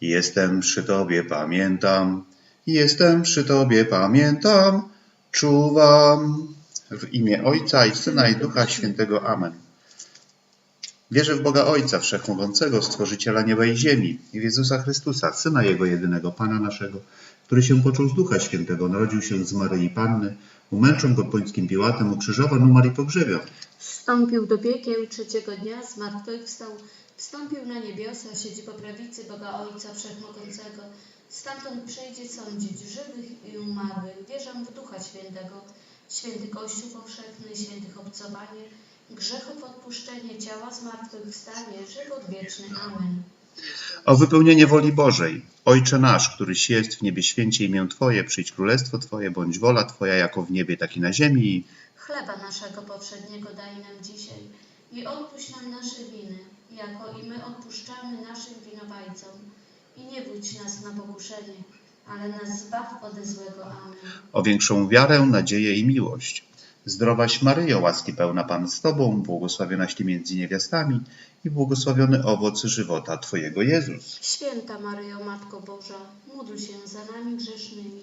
jestem przy Tobie, pamiętam, jestem przy Tobie, pamiętam, czuwam. W imię Ojca i Syna i Ducha Świętego. Amen. Wierzę w Boga Ojca Wszechmogącego, Stworzyciela nieba i ziemi, i w Jezusa Chrystusa, Syna Jego jedynego, Pana naszego, który się począł z Ducha Świętego, narodził się z Maryi Panny, umęczon go Pońskim Piłatem, ukrzyżowan, umarł i pogrzebion. Wstąpił do piekieł trzeciego dnia, zmartwychwstał, wstąpił na niebiosa, siedzi po prawicy Boga Ojca Wszechmogącego. Stamtąd przyjdzie sądzić żywych i umarłych. Wierzę w Ducha Świętego, święty Kościół powszechny, świętych obcowanie, grzechów odpuszczenie, ciała zmartwychwstanie, żywot wieczny. Amen. O wypełnienie woli Bożej. Ojcze nasz, któryś jest w niebie święcie imię Twoje, przyjdź królestwo Twoje, bądź wola Twoja jako w niebie, tak i na ziemi. Chleba naszego powszedniego daj nam dzisiaj i odpuść nam nasze winy, jako i my odpuszczamy naszym winowajcom. I nie wódź nas na pokuszenie, ale nas zbaw ode złego. Amen. O większą wiarę, nadzieję i miłość. Zdrowaś Maryjo, łaski pełna Pan z Tobą, błogosławionaś Ty między niewiastami i błogosławiony owoc żywota Twojego Jezus. Święta Maryjo, Matko Boża, módl się za nami grzesznymi,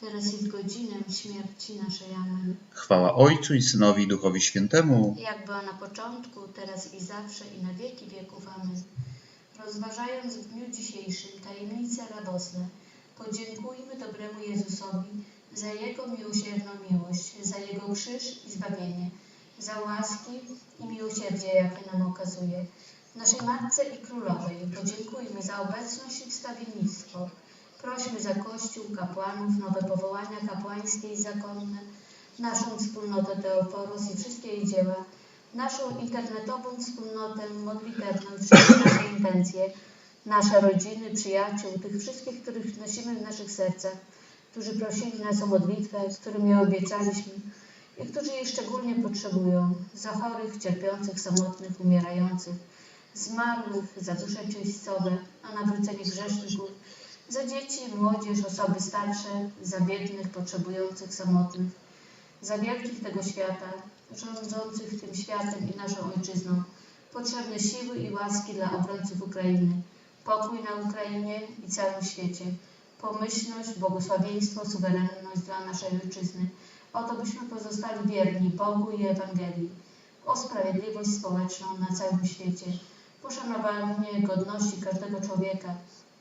teraz i w godzinę śmierci naszej. Amen. Chwała Ojcu i Synowi i Duchowi Świętemu, Jak była na początku, teraz i zawsze i na wieki wieków. Amen. Rozważając w dniu dzisiejszym tajemnice radosne, podziękujmy dobremu Jezusowi za Jego miłosierną miłość, za Jego krzyż i zbawienie, za łaski i miłosierdzie, jakie nam okazuje. Naszej Matce i Królowej podziękujmy za obecność i wstawiennictwo. Prośmy za Kościół, kapłanów, nowe powołania kapłańskie i zakonne, naszą wspólnotę Teoforos i wszystkie jej dzieła, naszą internetową wspólnotę modlitewną wszystkie nasze intencje, nasze rodziny, przyjaciół, tych wszystkich, których nosimy w naszych sercach, którzy prosili nas o modlitwę, którym je obiecaliśmy i którzy jej szczególnie potrzebują, za chorych, cierpiących, samotnych, umierających, zmarłych, za dusze czyśćcowe, a nawrócenie grzeszników, za dzieci, młodzież, osoby starsze, za biednych, potrzebujących, samotnych, za wielkich tego świata, rządzących tym światem i naszą ojczyzną, potrzebne siły i łaski dla obrońców Ukrainy, pokój na Ukrainie i całym świecie, pomyślność, błogosławieństwo, suwerenność dla naszej ojczyzny, o to byśmy pozostali wierni Bogu i Ewangelii, o sprawiedliwość społeczną na całym świecie, poszanowanie godności każdego człowieka,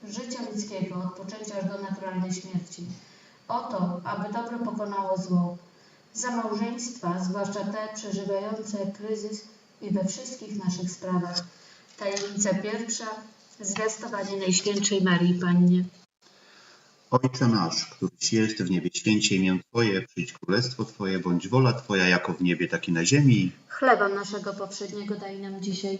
życia ludzkiego od poczęcia aż do naturalnej śmierci, o to, aby dobro pokonało zło, za małżeństwa, zwłaszcza te przeżywające kryzys i we wszystkich naszych sprawach. Tajemnica pierwsza, zwiastowanie Najświętszej Marii Pannie. Ojcze nasz, któryś jest w niebie, święcie imię Twoje, przyjdź królestwo Twoje, bądź wola Twoja jako w niebie, tak i na ziemi. Chleba naszego poprzedniego daj nam dzisiaj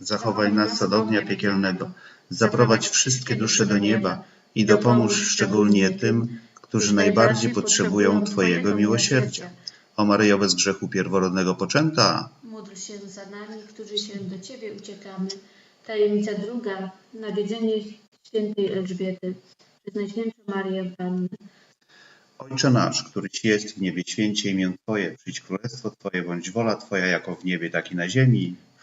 zachowaj nas od ognia piekielnego, zaprowadź wszystkie dusze do nieba i dopomóż szczególnie tym, którzy najbardziej potrzebują Twojego miłosierdzia. O Maryjo bez grzechu pierworodnego poczęta, Módl się za nami, którzy się do Ciebie uciekamy. Tajemnica druga, nawiedzenie świętej Elżbiety. Przez Najświętszą Marię Pannę. Ojcze nasz, któryś jest w niebie, święcie imię Twoje, przyjdź królestwo Twoje, bądź wola Twoja jako w niebie, tak i na ziemi.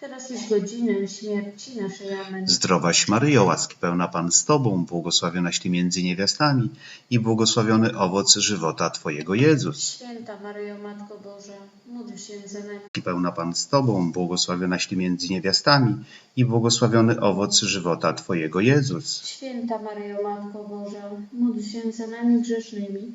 teraz w godzinę śmierci naszej. Amen. Zdrowaś Maryjo, łaski pełna Pan z Tobą, błogosławionaś Ty między niewiastami i błogosławiony owoc żywota Twojego Jezus. Święta Maryjo, Matko Boża, módl się za nami. Pełna Pan z Tobą, błogosławionaś Ty między niewiastami i błogosławiony owoc żywota Twojego Jezus. Święta Maryjo, Matko Boża, módl się za nami grzesznymi,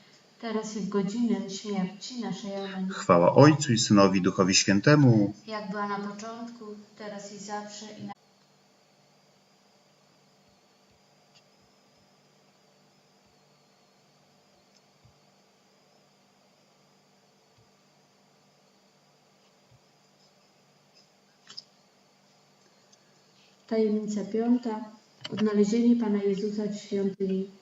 teraz i w godzinę śmierci naszej. Amen. Chwała Ojcu i Synowi Duchowi Świętemu. Jak była na początku, teraz i zawsze i na... Tajemnica piąta. Odnalezienie Pana Jezusa w świątyni.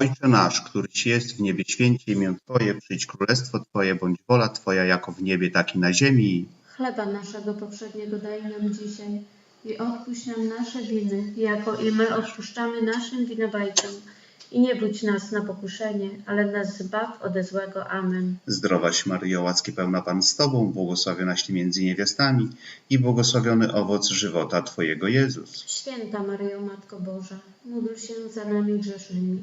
Ojcze nasz, któryś jest w niebie, święcie imię Twoje, przyjdź królestwo Twoje, bądź wola Twoja, jako w niebie, tak i na ziemi. Chleba naszego poprzedniego daj nam dzisiaj i odpuść nam nasze winy, jako i my odpuszczamy naszym winowajcom. I nie budź nas na pokuszenie, ale nas zbaw ode złego. Amen. Zdrowaś Maryjo, łaski pełna Pan z Tobą, błogosławionaś Ty między niewiastami i błogosławiony owoc żywota Twojego Jezus. Święta Maryjo, Matko Boża, módl się za nami grzesznymi,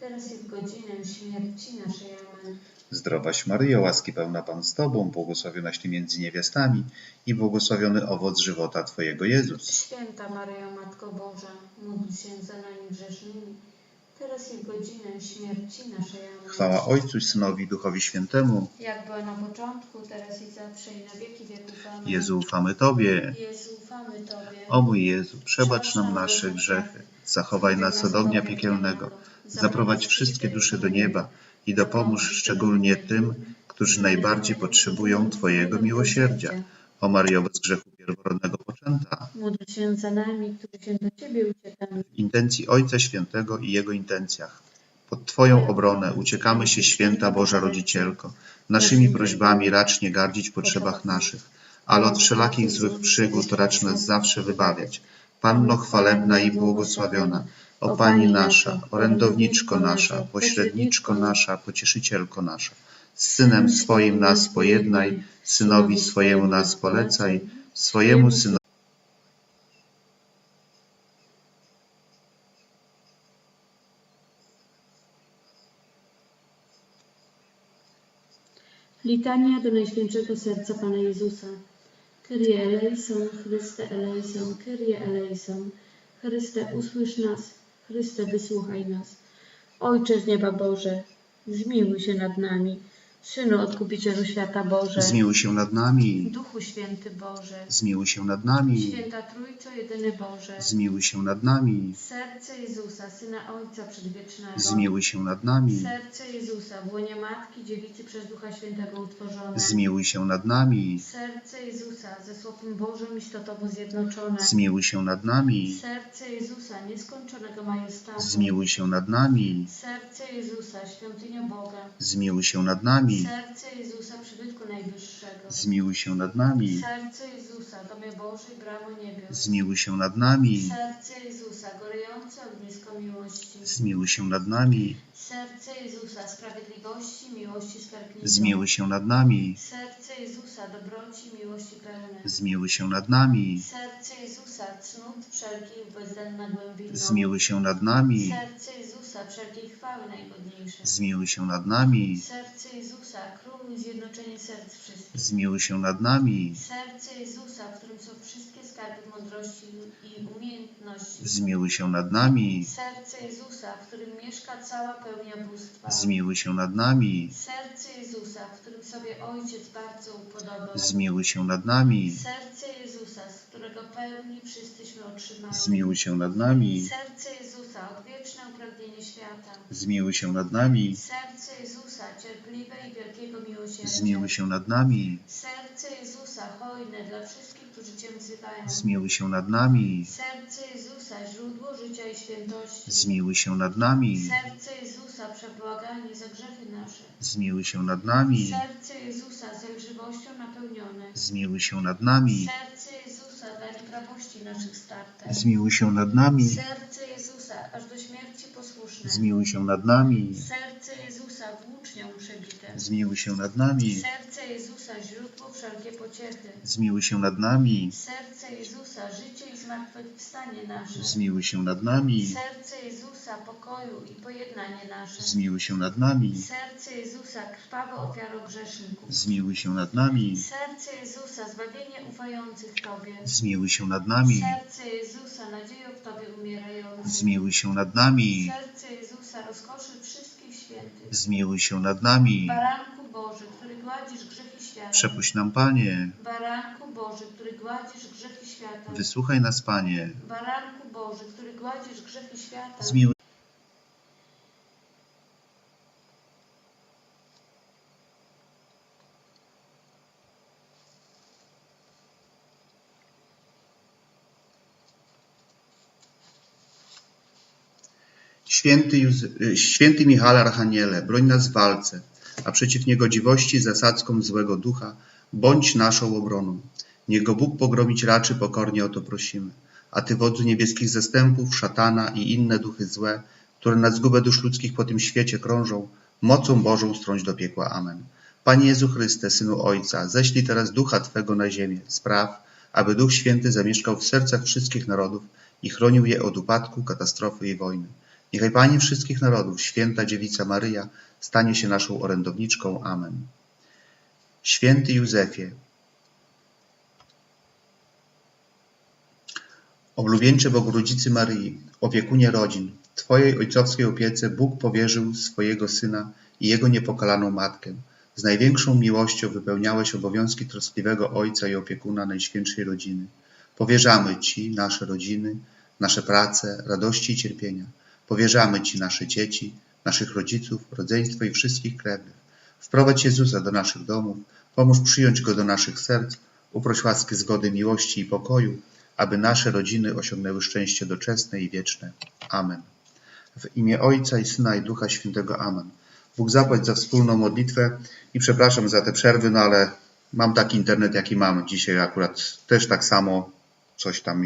teraz i w godzinę śmierci naszej. Amen. Zdrowaś Maryjo, łaski pełna Pan z Tobą, błogosławionaś Ty między niewiastami i błogosławiony owoc żywota Twojego Jezus. Święta Maryjo, Matko Boża, módl się za nami grzesznymi, teraz i w godzinę śmierci naszej. Amen. Chwała Ojcu Synowi Duchowi Świętemu. Jak była na początku, teraz i zawsze i na wieki wieków. Amen. Jezu, ufamy Tobie. Jezu, ufamy Tobie. O mój Jezu, przebacz nam nasze grzechy, zachowaj nas od ognia piekielnego, zaprowadź wszystkie dusze do nieba i dopomóż szczególnie tym, którzy najbardziej potrzebują Twojego miłosierdzia. O Maryjo bez grzechu pierworodnego poczęta, Módl się za nami, którzy się do Ciebie uciekamy. w intencji Ojca Świętego i Jego intencjach. Pod Twoją obronę uciekamy się, Święta Boża Rodzicielko. Naszymi prośbami racz nie gardzić potrzebach naszych, ale od wszelakich złych przygód racz nas zawsze wybawiać. Panno chwalebna i błogosławiona, o Pani nasza, orędowniczko nasza, pośredniczko nasza, pocieszycielko nasza, Z Synem swoim nas pojednaj, Synowi swojemu nas polecaj, swojemu Synowi Litania do Najświętszego Serca Pana Jezusa. Kyrie eleison, Chryste eleison, Kyrie eleison. Chryste, usłysz nas. Chryste, wysłuchaj nas. Ojcze z nieba Boże, zmiłuj się nad nami. Synu Odkupicielu Świata Boże, zmiłuj się nad nami, Duchu Święty Boże, zmiłuj się nad nami, Święta Trójco Jedyny Boże, zmiłuj się nad nami, Serce Jezusa, Syna Ojca Przedwiecznego, zmiłuj się nad nami, Serce Jezusa, w łonie Matki Dziewicy przez Ducha Świętego utworzone, zmiłuj się nad nami, Serce Jezusa, ze Słowem Bożym istotowo zjednoczone, zmiłuj się nad nami, Serce Jezusa, nieskończonego majestatu, zmiłuj się nad nami, Serce Jezusa, świątynia Boga, zmiłuj się nad nami, Serce Jezusa, przybytku Najwyższego, zmiłuj się nad nami, Serce Jezusa, domie Bożej, bramo niebios, zmiłuj się nad nami, Serce Jezusa, gorejące ognisko miłości, zmiłuj się nad nami, Serce Jezusa, sprawiedliwości, miłości skarbnicy, zmiłuj się nad nami, Serce Jezusa, dobroci, miłości pełne, zmiłuj się nad nami, Serce Jezusa, cnót wszelkich bezdenna głębina, zmiłuj się nad nami, Serce Jezusa, wszelkiej chwały najgodniejsze, zmiłuj się nad nami, Serce Jezusa, zjednoczenie serc wszystkich, zmiłuj się nad nami, Serce Jezusa, w którym są wszystkie skarby mądrości i umiejętności, zmiłuj się nad nami, Serce Jezusa, w którym mieszka cała pełnia bóstwa, zmiłuj się nad nami, Serce Jezusa, w którym sobie Ojciec bardzo upodobał, zmiłuj się nad nami, Serce Jezusa, z którego pełni wszyscyśmy otrzymali, zmiłuj się nad nami, Serce Jezusa, odwieczne upragnienie świata, zmiłuj się nad nami, Serce Jezusa, cierpliwe i wielkiego miłosierdzia, zmiłuj się nad nami, Serce Jezusa, hojne dla wszystkich, którzy Cię wzywają, zmiłuj się nad nami, Serce Jezusa, źródło życia i świętości, zmiłuj się nad nami, Serce Jezusa, przebłaganie za grzechy nasze, zmiłuj się nad nami, Serce Jezusa, zelżywością napełnione, zmiłuj się nad nami, Serce Jezusa, dla nieprawości naszych startem, zmiłuj się nad nami, Serce Jezusa, aż do śmierci posłuszne, zmiłuj się nad nami, Serce Jezusa, zmiłuj się nad nami, Serce Jezusa, źródło wszelkie pociechy, zmiłuj się nad nami, Serce Jezusa, życie i zmartwychwstanie nasze, zmiłuj się nad nami, Serce Jezusa, pokoju i pojednanie nasze, zmiłuj się nad nami, Serce Jezusa, krwawa ofiaro grzeszników, zmiłuj się nad nami, Serce Jezusa, zbawienie ufających Tobie, zmiłuj się nad nami, Serce Jezusa, nadzieją w Tobie umierających, zmiłuj się nad nami, Serce Jezusa, rozkoszy zmiłuj się nad nami, Baranku Boży, który gładzisz grzechy świata, przepuść nam Panie, Baranku Boży, który gładzisz grzechy świata, wysłuchaj nas Panie, Baranku Boży, który gładzisz grzechy świata, zmiłuj Święty, y, Święty Michale Archaniele, broń nas w walce, a przeciw niegodziwości zasadzką złego ducha bądź naszą obroną. Niech go Bóg pogromić raczy, pokornie o to prosimy. A Ty, wodzu niebieskich zastępów, szatana i inne duchy złe, które na zgubę dusz ludzkich po tym świecie krążą, mocą Bożą strąć do piekła. Amen. Panie Jezu Chryste, Synu Ojca, ześlij teraz Ducha Twego na ziemię. Spraw, aby Duch Święty zamieszkał w sercach wszystkich narodów i chronił je od upadku, katastrofy i wojny. Niechaj Pani wszystkich narodów, święta Dziewica Maryja, stanie się naszą orędowniczką. Amen. Święty Józefie, oblubieńcze Bogorudzicy Maryi, opiekunie rodzin, Twojej ojcowskiej opiece Bóg powierzył swojego Syna i Jego niepokalaną Matkę. Z największą miłością wypełniałeś obowiązki troskliwego Ojca i opiekuna Najświętszej Rodziny. Powierzamy Ci nasze rodziny, nasze prace, radości i cierpienia. Powierzamy Ci nasze dzieci, naszych rodziców, rodzeństwo i wszystkich krewnych. Wprowadź Jezusa do naszych domów, pomóż przyjąć Go do naszych serc, uproś łaski zgody, miłości i pokoju, aby nasze rodziny osiągnęły szczęście doczesne i wieczne. Amen. W imię Ojca i Syna i Ducha Świętego. Amen. Bóg zapłać za wspólną modlitwę i przepraszam za te przerwy, no ale mam taki internet, jaki mam. Dzisiaj akurat też tak samo coś tam